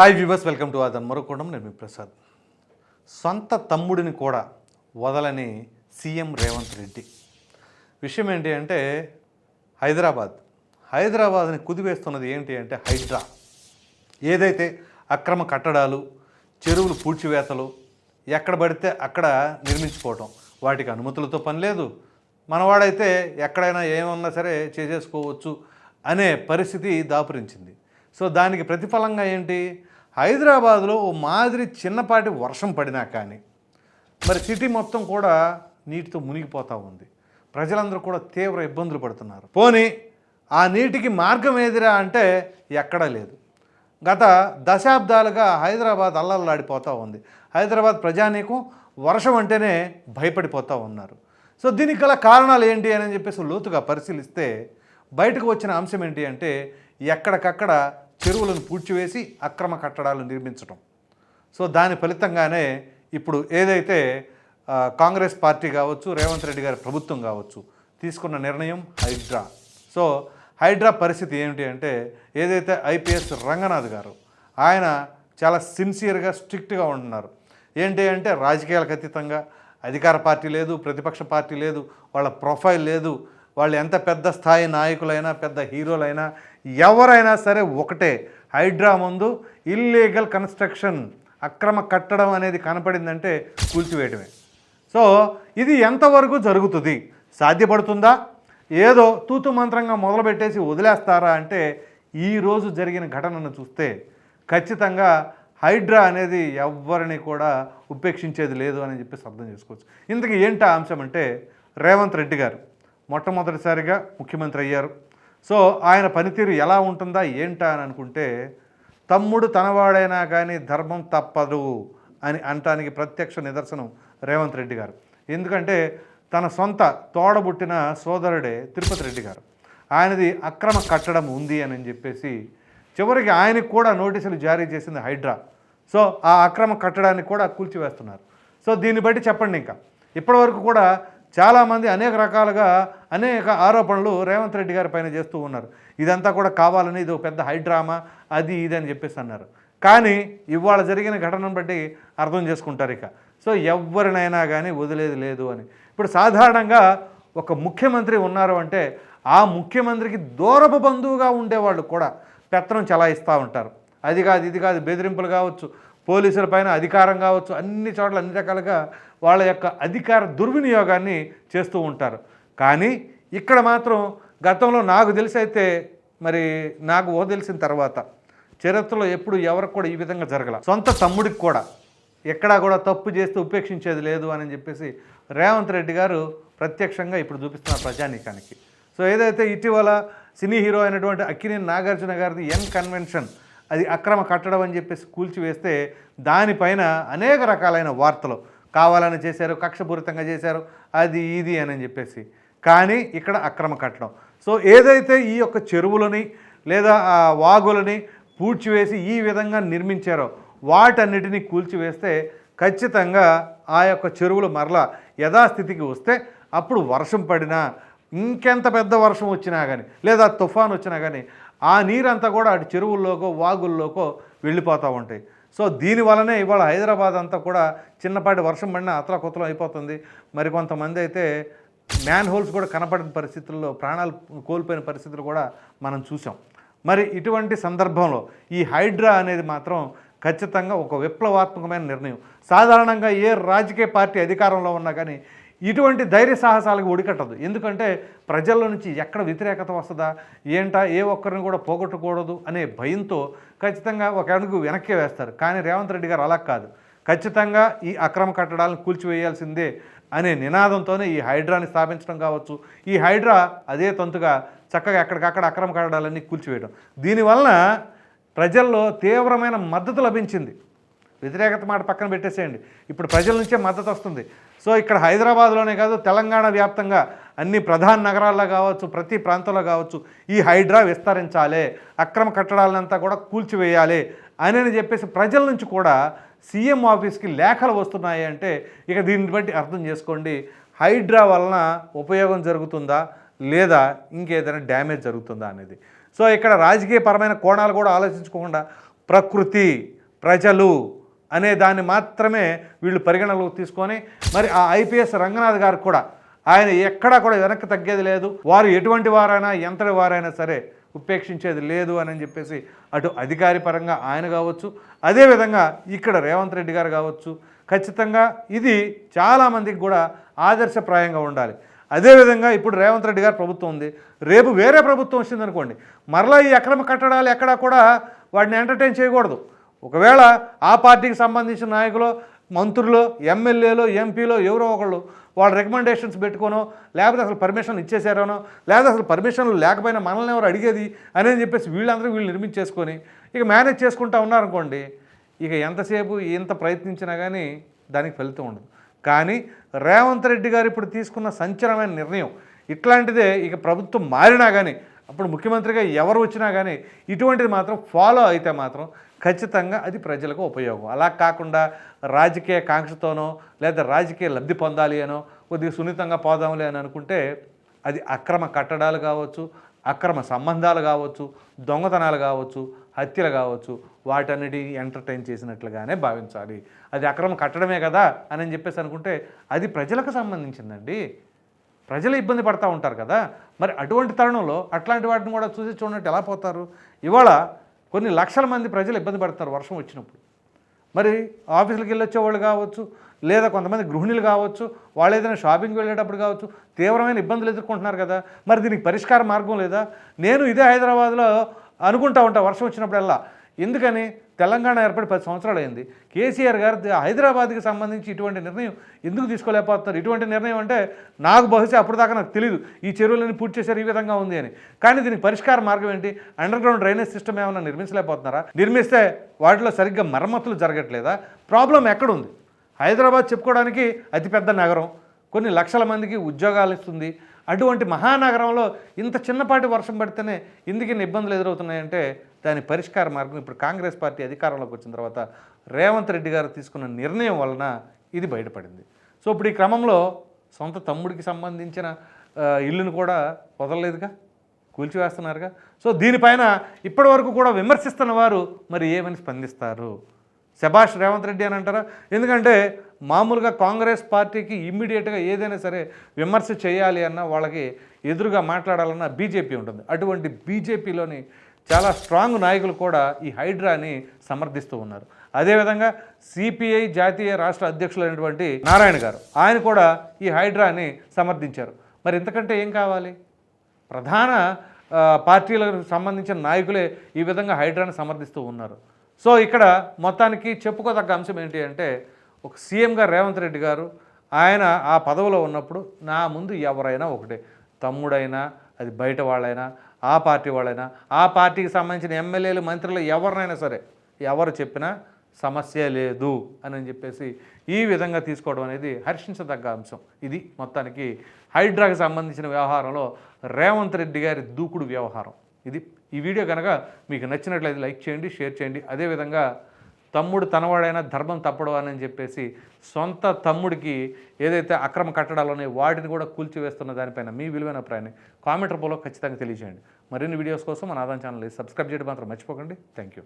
Hi viewers welcome to ఆదన్ మరొకడం నేను మీ ప్రసాద్. సొంత తమ్ముడిని కూడా వదలని సీఎం రేవంత్ రెడ్డి. విషయం ఏంటి అంటే హైదరాబాద్. హైదరాబాద్ని కుదివేస్తున్నది ఏంటి అంటే హైడ్రా. ఏదైతే అక్రమ కట్టడాలు చెరువులు పూడ్చివేతలు ఎక్కడ పడితే అక్కడ నిర్మించుకోవటం వాటికి అనుమతులతో పని లేదు. మనవాడైతే ఎక్కడైనా ఏమన్నా సరే చేసేసుకోవచ్చు అనే పరిస్థితి దాపురించింది. సో దానికి ప్రతిఫలంగా ఏంటి? హైదరాబాద్లో ఓ మాదిరి చిన్నపాటి వర్షం పడినా కానీ మరి సిటీ మొత్తం కూడా నీటితో మునిగిపోతూ ఉంది. ప్రజలందరూ కూడా తీవ్ర ఇబ్బందులు పడుతున్నారు. పోనీ ఆ నీటికి మార్గం ఏదిరా అంటే ఎక్కడా లేదు. గత దశాబ్దాలుగా హైదరాబాద్ అల్లల్లాడిపోతూ ఉంది. హైదరాబాద్ ప్రజానీకం వర్షం అంటేనే భయపడిపోతూ ఉన్నారు. సో దీనికి గల కారణాలు ఏంటి అని చెప్పేసి లోతుగా పరిశీలిస్తే బయటకు వచ్చిన అంశం ఏంటి అంటే ఎక్కడికక్కడ చెరువులను పూడ్చివేసి అక్రమ కట్టడాలు నిర్మించడం సో దాని ఫలితంగానే ఇప్పుడు ఏదైతే కాంగ్రెస్ పార్టీ కావచ్చు రేవంత్ రెడ్డి గారి ప్రభుత్వం కావచ్చు తీసుకున్న నిర్ణయం హైడ్రా. సో హైడ్రా పరిస్థితి ఏమిటి అంటే ఏదైతే ఐపీఎస్ రంగనాథ్ గారు ఆయన చాలా సిన్సియర్గా స్ట్రిక్ట్గా ఉంటున్నారు. ఏంటి అంటే రాజకీయాలకు అతీతంగా అధికార పార్టీ లేదు ప్రతిపక్ష పార్టీ లేదు వాళ్ళ ప్రొఫైల్ లేదు వాళ్ళు ఎంత పెద్ద స్థాయి నాయకులైనా పెద్ద హీరోలైనా ఎవరైనా సరే ఒకటే హైడ్రా ముందు ఇల్లీగల్ కన్స్ట్రక్షన్ అక్రమ కట్టడం అనేది కనపడిందంటే కూల్చివేయడమే సో ఇది ఎంతవరకు జరుగుతుంది? సాధ్యపడుతుందా? ఏదో తూతు మంత్రంగా మొదలుపెట్టేసి వదిలేస్తారా అంటే ఈరోజు జరిగిన ఘటనను చూస్తే ఖచ్చితంగా హైడ్రా అనేది ఎవరిని కూడా ఉపేక్షించేది లేదు అని చెప్పేసి అర్థం చేసుకోవచ్చు. ఇంతకీ ఏంటా అంశం అంటే రేవంత్ రెడ్డి గారు. మొట్టమొదటిసారిగా ముఖ్యమంత్రి అయ్యారు. సో ఆయన పనితీరు ఎలా ఉంటుందా ఏంటా అని అనుకుంటే తమ్ముడు తనవాడైనా కానీ ధర్మం తప్పదు అని అనటానికి ప్రత్యక్ష నిదర్శనం రేవంత్ రెడ్డి గారు. ఎందుకంటే తన సొంత తోడబుట్టిన సోదరుడే తిరుపతి రెడ్డి గారు. ఆయనది అక్రమ కట్టడం ఉంది అని చెప్పేసి చివరికి ఆయనకు కూడా నోటీసులు జారీ చేసింది హైడ్రా. సో ఆ అక్రమ కట్టడాన్ని కూడా కూల్చివేస్తున్నారు. సో దీన్ని బట్టి చెప్పండి ఇంకా. ఇప్పటివరకు కూడా చాలామంది అనేక రకాలుగా అనేక ఆరోపణలు రేవంత్ రెడ్డి గారి పైన చేస్తూ ఉన్నారు. ఇదంతా కూడా కావాలని ఇది ఒక పెద్ద హైడ్రామా అది ఇది అని చెప్పేసి అన్నారు. కానీ ఇవాళ జరిగిన ఘటనను బట్టి అర్థం చేసుకుంటారు ఇక. సో ఎవరినైనా కానీ వదిలేది లేదు అని. ఇప్పుడు సాధారణంగా ఒక ముఖ్యమంత్రి ఉన్నారు అంటే ఆ ముఖ్యమంత్రికి దూరపు బంధువుగా ఉండేవాళ్ళు కూడా పెత్తనం చలాయిస్తూ ఉంటారు. అది కాదు ఇది కాదు బెదిరింపులు కావచ్చు పోలీసుల పైన అధికారం కావచ్చు అన్ని చోట్ల అన్ని రకాలుగా వాళ్ళ యొక్క అధికార దుర్వినియోగాన్ని చేస్తూ ఉంటారు. కానీ ఇక్కడ మాత్రం గతంలో నాకు తెలిసి అయితే మరి నాకు ఓ తెలిసిన తర్వాత చరిత్రలో ఎప్పుడు ఎవరికి కూడా ఈ విధంగా జరగల. సొంత తమ్ముడికి కూడా ఎక్కడా కూడా తప్పు చేస్తే ఉపేక్షించేది లేదు అని చెప్పేసి రేవంత్ రెడ్డి గారు ప్రత్యక్షంగా ఇప్పుడు చూపిస్తున్నారు ప్రజానీకానికి. సో ఏదైతే ఇటీవల సినీ హీరో అయినటువంటి అక్కినేని నాగార్జున గారిది ఎన్ కన్వెన్షన్ అది అక్రమ కట్టడం అని చెప్పేసి కూల్చివేస్తే దానిపైన అనేక రకాలైన వార్తలు కావాలని చేశారు కక్షపూరితంగా చేశారు అది ఇది అని చెప్పేసి. కానీ ఇక్కడ అక్రమ కట్టడం. సో ఏదైతే ఈ యొక్క చెరువులని లేదా ఆ వాగులని పూడ్చివేసి ఈ విధంగా నిర్మించారో వాటన్నిటినీ కూల్చివేస్తే ఖచ్చితంగా ఆ యొక్క చెరువులు మరలా యథాస్థితికి వస్తే అప్పుడు వర్షం పడినా ఇంకెంత పెద్ద వర్షం వచ్చినా కానీ లేదా తుఫాన్ వచ్చినా కానీ ఆ నీరంతా కూడా అటు చెరువుల్లోకో వాగుల్లోకో వెళ్ళిపోతూ ఉంటాయి. సో దీనివలనే ఇవాళ హైదరాబాద్ అంతా కూడా చిన్నపాటి వర్షం పడినా అతలకుతలం అయిపోతుంది. మరి కొంతమంది అయితే మ్యాన్ హోల్స్ కూడా కనపడిన పరిస్థితుల్లో ప్రాణాలు కోల్పోయిన పరిస్థితులు కూడా మనం చూసాం. మరి ఇటువంటి సందర్భంలో ఈ హైడ్రా అనేది మాత్రం ఖచ్చితంగా ఒక విప్లవాత్మకమైన నిర్ణయం. సాధారణంగా ఏ రాజకీయ పార్టీ అధికారంలో ఉన్నా కానీ ఇటువంటి ధైర్య సాహసాలకు ఒడికట్టదు. ఎందుకంటే ప్రజల నుంచి ఎక్కడ వ్యతిరేకత వస్తుందా? ఏంటా? ఏ ఒక్కరిని కూడా పోగొట్టకూడదు అనే భయంతో ఖచ్చితంగా ఒక అడుగు వెనక్కి వేస్తారు. కానీ రేవంత్ రెడ్డి గారు అలా కాదు. ఖచ్చితంగా ఈ అక్రమ కట్టడాలను కూల్చివేయాల్సిందే అనే నినాదంతోనే ఈ హైడ్రాని స్థాపించడం కావచ్చు. ఈ హైడ్రా అదే తంతుగా చక్కగా ఎక్కడికక్కడ అక్రమ కట్టడాలన్నీ కూల్చివేయడం. దీనివలన ప్రజల్లో తీవ్రమైన మద్దతు లభించింది. వ్యతిరేకత మాట పక్కన పెట్టేసేయండి. ఇప్పుడు ప్రజల నుంచే మద్దతు వస్తుంది. సో ఇక్కడ హైదరాబాద్లోనే కాదు తెలంగాణ వ్యాప్తంగా అన్ని ప్రధాన నగరాల్లో కావచ్చు ప్రతి ప్రాంతంలో కావచ్చు ఈ హైడ్రా విస్తరించాలి అక్రమ కట్టడాలంతా కూడా కూల్చివేయాలి అని చెప్పేసి ప్రజల నుంచి కూడా సీఎం ఆఫీస్కి లేఖలు వస్తున్నాయి అంటే ఇక దీన్ని బట్టి అర్థం చేసుకోండి. హైడ్రా వలన ఉపయోగం జరుగుతుందా లేదా ఇంకేదైనా డ్యామేజ్ జరుగుతుందా అనేది. సో ఇక్కడ రాజకీయపరమైన కోణాలు కూడా ఆలోచించుకోకుండా ప్రకృతి ప్రజలు అనే దాన్ని మాత్రమే వీళ్ళు పరిగణలోకి తీసుకొని మరి ఆ ఐపీఎస్ రంగనాథ్ గారు కూడా ఆయన ఎక్కడా కూడా వెనక్కి తగ్గేది లేదు. వారు ఎటువంటి వారైనా ఎంతటి వారైనా సరే ఉపేక్షించేది లేదు అని చెప్పేసి అటు అధికారి పరంగా ఆయన కావచ్చు అదేవిధంగా ఇక్కడ రేవంత్ రెడ్డి గారు కావచ్చు ఖచ్చితంగా ఇది చాలామందికి కూడా ఆదర్శప్రాయంగా ఉండాలి. అదేవిధంగా ఇప్పుడు రేవంత్ రెడ్డి గారు ప్రభుత్వం ఉంది. రేపు వేరే ప్రభుత్వం వచ్చిందనుకోండి మరలా ఈ అక్రమ కట్టడాలు ఎక్కడా కూడా వాటిని ఎంటర్టైన్ చేయకూడదు. ఒకవేళ ఆ పార్టీకి సంబంధించిన నాయకులు మంత్రులు ఎమ్మెల్యేలు ఎంపీలు ఎవరో ఒకళ్ళు వాళ్ళ రికమెండేషన్స్ పెట్టుకోనో లేకపోతే అసలు పర్మిషన్లు ఇచ్చేసారనో లేకపోతే అసలు పర్మిషన్లు లేకపోయినా మనల్ని ఎవరు అడిగేది అని చెప్పేసి వీళ్ళందరూ వీళ్ళు నిర్మించేసుకొని ఇక మేనేజ్ చేసుకుంటా ఉన్నారనుకోండి ఇక ఎంతసేపు ఎంత ప్రయత్నించినా కానీ దానికి ఫలితం ఉండదు. కానీ రేవంత్ రెడ్డి గారు ఇప్పుడు తీసుకున్న సంచలనమైన నిర్ణయం ఇట్లాంటిదే ఇక ప్రభుత్వం మారినా కానీ అప్పుడు ముఖ్యమంత్రిగా ఎవరు వచ్చినా కానీ ఇటువంటిది మాత్రం ఫాలో అయితే మాత్రం ఖచ్చితంగా అది ప్రజలకు ఉపయోగం. అలా కాకుండా రాజకీయ కాంక్షతోనో లేదా రాజకీయ లబ్ధి పొందాలి అనో కొద్దిగా సున్నితంగా పోదాంలే అని అనుకుంటే అది అక్రమ కట్టడాలు కావచ్చు అక్రమ సంబంధాలు కావచ్చు దొంగతనాలు కావచ్చు హత్యలు కావచ్చు వాటన్నిటి ఎంటర్టైన్ చేసినట్లుగానే భావించాలి. అది అక్రమ కట్టడమే కదా అని చెప్పేసి అనుకుంటే అది ప్రజలకు సంబంధించిందండి. ప్రజలు ఇబ్బంది పడతా ఉంటారు కదా. మరి అటువంటి తరుణంలో అట్లాంటి వాటిని కూడా చూసి చూడండి ఎలా పోతారు? ఇవాళ కొన్ని లక్షల మంది ప్రజలు ఇబ్బంది పడతారు వర్షం వచ్చినప్పుడు. మరి ఆఫీసులకు వెళ్ళొచ్చే వాళ్ళు కావచ్చు లేదా కొంతమంది గృహిణులు కావచ్చు వాళ్ళు ఏదైనా షాపింగ్కి వెళ్ళేటప్పుడు కావచ్చు తీవ్రమైన ఇబ్బందులు ఎదుర్కొంటున్నారు కదా. మరి దీనికి పరిష్కార మార్గం లేదా? నేను ఇదే హైదరాబాద్లో అనుకుంటా ఉంటా వర్షం వచ్చినప్పుడల్లా. ఎందుకని తెలంగాణ ఏర్పడి పది సంవత్సరాలు అయింది కేసీఆర్ గారు హైదరాబాద్కి సంబంధించి ఇటువంటి నిర్ణయం ఎందుకు తీసుకోలేకపోతున్నారు? ఇటువంటి నిర్ణయం అంటే నాకు బహుశా అప్పుడు దాకా నాకు తెలియదు ఈ చెరువులని పూర్తి చేశారు ఈ విధంగా ఉంది అని. కానీ దీనికి పరిష్కార మార్గం ఏంటి? అండర్ గ్రౌండ్ డ్రైనేజ్ సిస్టమ్ ఏమైనా నిర్మించలేకపోతున్నారా? నిర్మిస్తే వాటిలో సరిగ్గా మరమ్మతులు జరగట్లేదా? ప్రాబ్లం ఎక్కడుంది? హైదరాబాద్ చెప్పుకోవడానికి అతిపెద్ద నగరం. కొన్ని లక్షల మందికి ఉద్యోగాలు ఇస్తుంది. అటువంటి మహానగరంలో ఇంత చిన్నపాటి వర్షం పడితేనే ఎందుకు ఇబ్బందులు ఎదురవుతున్నాయంటే దాని పరిష్కార మార్గం ఇప్పుడు కాంగ్రెస్ పార్టీ అధికారంలోకి వచ్చిన తర్వాత రేవంత్ రెడ్డి గారు తీసుకున్న నిర్ణయం వలన ఇది బయటపడింది. సో ఇప్పుడు ఈ క్రమంలో సొంత తమ్ముడికి సంబంధించిన ఇల్లును కూడా వదలలేదుగా? కూల్చివేస్తున్నారుగా? సో దీనిపైన ఇప్పటివరకు కూడా విమర్శిస్తున్న వారు మరి ఏమని స్పందిస్తారు? శభాష్ రేవంత్ రెడ్డి అని అంటారా? ఎందుకంటే మామూలుగా కాంగ్రెస్ పార్టీకి ఇమ్మీడియట్గా ఏదైనా సరే విమర్శ చేయాలి అన్న వాళ్ళకి ఎదురుగా మాట్లాడాలన్న బీజేపీ ఉంటుంది. అటువంటి బీజేపీలోని చాలా స్ట్రాంగ్ నాయకులు కూడా ఈ హైడ్రాని సమర్థిస్తూ ఉన్నారు. అదేవిధంగా సిపిఐ జాతీయ రాష్ట్ర అధ్యక్షులైనటువంటి నారాయణ గారు ఆయన కూడా ఈ హైడ్రాని సమర్థించారు. మరి ఇంతకంటే ఏం కావాలి? ప్రధాన పార్టీలకు సంబంధించిన నాయకులే ఈ విధంగా హైడ్రాని సమర్థిస్తూ ఉన్నారు. సో ఇక్కడ మొత్తానికి చెప్పుకోదగ్గ అంశం ఏంటి అంటే ఒక సీఎంగా రేవంత్ రెడ్డి గారు ఆయన ఆ పదవిలో ఉన్నప్పుడు నా ముందు ఎవరైనా ఒకటే. తమ్ముడైనా అది బయట వాళ్ళైనా ఆ పార్టీ వాళ్ళైనా ఆ పార్టీకి సంబంధించిన ఎమ్మెల్యేలు మంత్రులు ఎవరినైనా సరే ఎవరు చెప్పినా సమస్య లేదు అని చెప్పేసి ఈ విధంగా తీసుకోవడం అనేది హర్షించదగ్గ అంశం. ఇది మొత్తానికి హైడ్రాకి సంబంధించిన వ్యవహారంలో రేవంత్ రెడ్డి గారి దూకుడు వ్యవహారం. ఇది ఈ వీడియో కనుక మీకు నచ్చినట్లయితే లైక్ చేయండి షేర్ చేయండి. అదేవిధంగా తమ్ముడు తనవాడైనా ధర్మం తప్పడు అని చెప్పేసి సొంత తమ్ముడికి ఏదైతే అక్రమ కట్టడాలు ఉన్నాయో వాటిని కూడా కూల్చివేస్తున్న దానిపైన మీ విలువైన అభిప్రాయాన్ని కామెంట్ రూపంలో ఖచ్చితంగా తెలియజేయండి. మరిన్ని వీడియోస్ కోసం మన ఆదాయం ఛానల్ సబ్స్క్రైబ్ చేయడం మాత్రం మర్చిపోకండి. Thank you